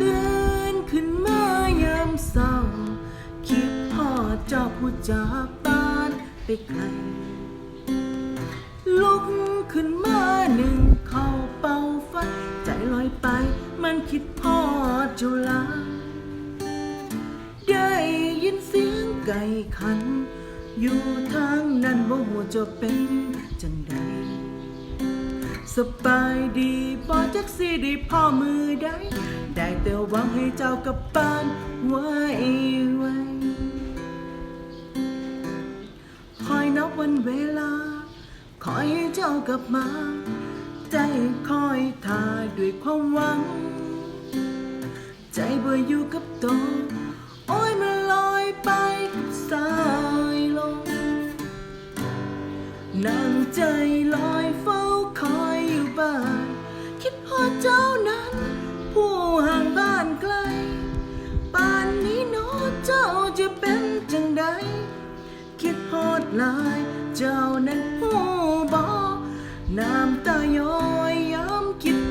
ตื่นขึ้นมายามเศร้า คิดพ่อเจ้าผู้จากบ้านไปไกล ลุกขึ้นมาหนึ่งเข้าเป่าไฟใจลอยไป มันคิดพ่อจุลาได้ยินเสียงไก่ขัน อยู่ทางนั้นว่าหัวจะเป็นจังใดสบายดีพอจักสีด้พ่อมือได้ ได้แต่หวังให้เจ้ากลับบ้านไว้ไว้คอยนับวันเวลา คอยให้เจ้ากลับมา ใจคอยท่าด้วยความหวัง ใจเบื่ออยู่กับตัวโอ้ยมันลอยไปกับสายลมนั่งใจลอยเฝ้าคอยอยู่บ้าน คิดพอเจ้านั้น ดฮอดหลายเจ้านั้นผู้บอกน้ำตาย้อยย้ำคิด